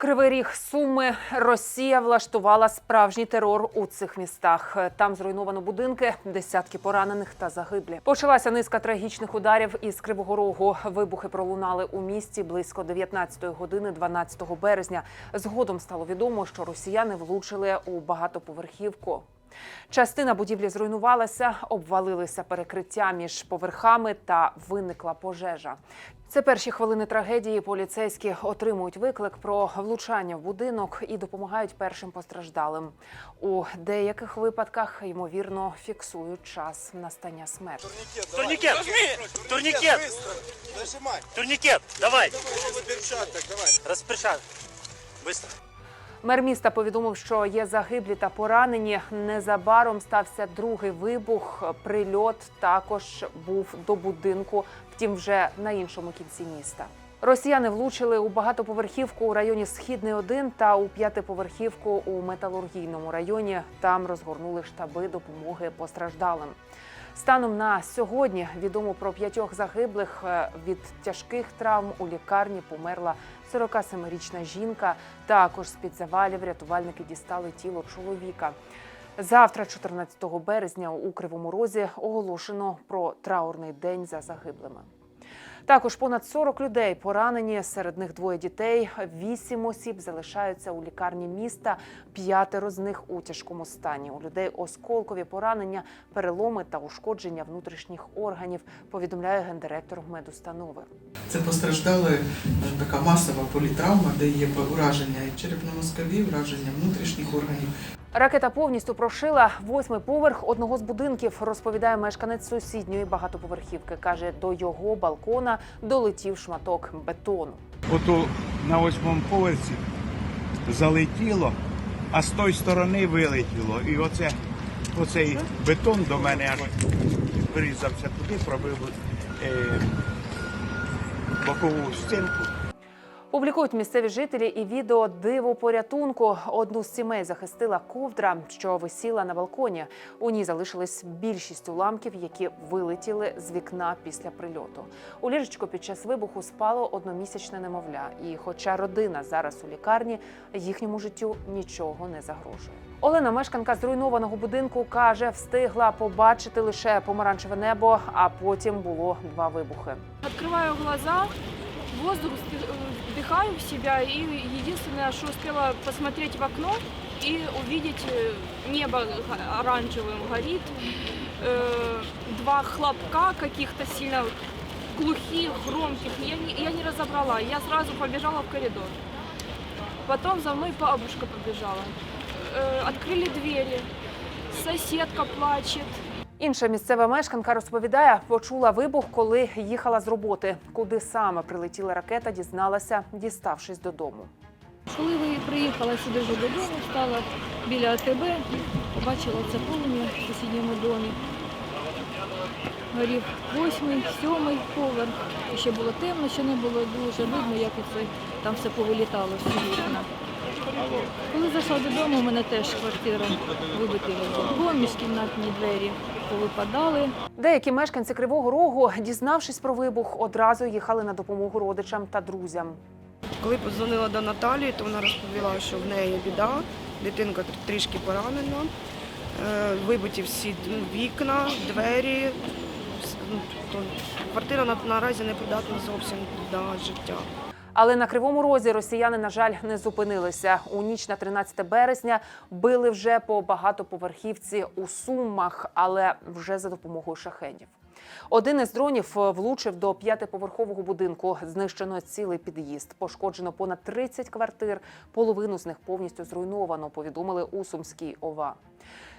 Кривий ріг Суми Росія влаштувала справжній терор у цих містах. Там зруйновано будинки, десятки поранених та загиблі. Почалася низка трагічних ударів із Кривого Рогу. Вибухи пролунали у місті близько 19 години 12 березня. Згодом стало відомо, що росіяни влучили у багатоповерхівку. Частина будівлі зруйнувалася, обвалилися перекриття між поверхами та виникла пожежа. Це перші хвилини трагедії. Поліцейські отримують виклик про влучання в будинок і допомагають першим постраждалим. У деяких випадках ймовірно фіксують час настання смерті. Турникет! Турникет! Нажимай. Турникет! Давай! Давай перчаток, давай. Быстро! Мер міста повідомив, що є загиблі та поранені. Незабаром стався другий вибух. Прильот також був до будинку, втім, вже на іншому кінці міста. Росіяни влучили у багатоповерхівку у районі Східний 1 та у п'ятиповерхівку у металургійному районі. Там розгорнули штаби допомоги постраждалим. Станом на сьогодні відомо про п'ятьох загиблих Е, від тяжких травм у лікарні померла 47-річна жінка. Також з під завалів рятувальники дістали тіло чоловіка. Завтра, 14 березня, у Кривому Розі оголошено про траурний день за загиблими. Також понад 40 людей поранені. Серед них двоє дітей. Вісім осіб залишаються у лікарні міста. П'ятеро з них у тяжкому стані. У людей осколкові поранення, переломи та ушкодження внутрішніх органів. Повідомляє гендиректор медустанови. Це постраждала е, така масова політравма, де є ураження і черепно-мозкові, ураження внутрішніх органів. Ракета повністю прошила восьмий поверх одного з будинків. Розповідає мешканець сусідньої багатоповерхівки. каже, до його балкона долетів шматок бетону. Ото на восьмому поверсі залетіло, а з тої сторони вилетіло. І оце, оцей бетон до мене аж врізався туди, пробив е, бокову стінку. Публікують місцеві жителі і відео диво порятунку. Одну з сімей захистила ковдра, що висіла на балконі. У ній залишились більшість уламків, які вилетіли з вікна після прильоту. У ліжечку під час вибуху спало одномісячне немовля. І, хоча родина зараз у лікарні, їхньому життю нічого не загрожує. Олена, мешканка зруйнованого будинку, каже, встигла побачити лише помаранчеве небо, а потім було два вибухи. Открываю глаза, воздух впи- вдыхаю в себя и единственное, что успела посмотреть в окно и увидеть э, небо оранжевым горит, э, два хлопка каких-то сильно глухих, громких, я не, я не разобрала, я сразу побежала в коридор. Потом за мной бабушка побежала. Э, открыли двери, соседка плачет, Інша місцева мешканка розповідає, почула вибух, коли їхала з роботи. Куди саме прилетіла ракета, дізналася, діставшись додому. Коли ви приїхала сюди вже додому, стала біля АТБ, побачила це полум'я в сусідньому домі. Горів восьмий, сьомий поверх. Ще було темно, ще не було дуже видно, як оце там все повилітало всі вікна. Коли зайшла додому, у мене теж квартира вибитий балкон, міжкімнатні двері повипадали. Деякі мешканці Кривого Рогу, дізнавшись про вибух, одразу їхали на допомогу родичам та друзям. Коли подзвонила до Наталії, то вона розповіла, що в неї біда, дитинка трішки поранена, е, вибиті всі вікна, двері. Ну, Квартира наразі не придатна зовсім для життя. Але на Кривому Розі росіяни, на жаль, не зупинилися. У ніч на 13 березня били вже по багатоповерхівці у Сумах, але вже за допомогою шахедів. Один із дронів е, влучив до п'ятиповерхового будинку. Знищено цілий під'їзд. Пошкоджено понад 30 квартир. Половину з них повністю зруйновано. Повідомили у Сумській ОВА.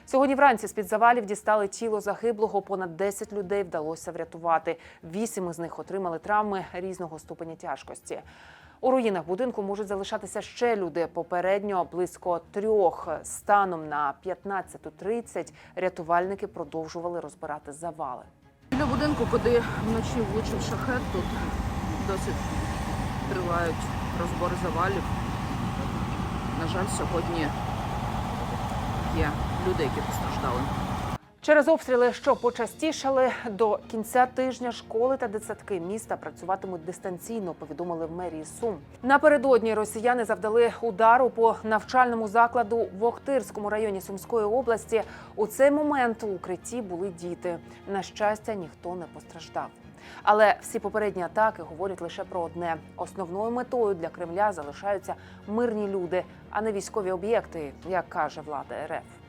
Сьогодні вранці з-під завалів дістали тіло загиблого. Понад 10 людей вдалося врятувати. Вісім із них отримали травми різного ступеня тяжкості. У руїнах будинку можуть залишатися ще люди. Попередньо близько трьох. Станом на 15.30 рятувальники продовжували розбирати завали. Біля будинку, куди вночі влучив шахет, тут досі тривають розбори завалів. На жаль, сьогодні є люди, які постраждали. Через обстріли, що почастішали до кінця тижня, школи та дитсадки міста працюватимуть дистанційно. Повідомили в мерії Сум. Напередодні росіяни завдали удару по навчальному закладу в Охтирському районі Сумської області. У цей момент у укритті були діти. На щастя, ніхто не постраждав. Але всі попередні атаки говорять лише про одне: основною метою для Кремля залишаються мирні люди, а не військові об'єкти, як каже влада РФ.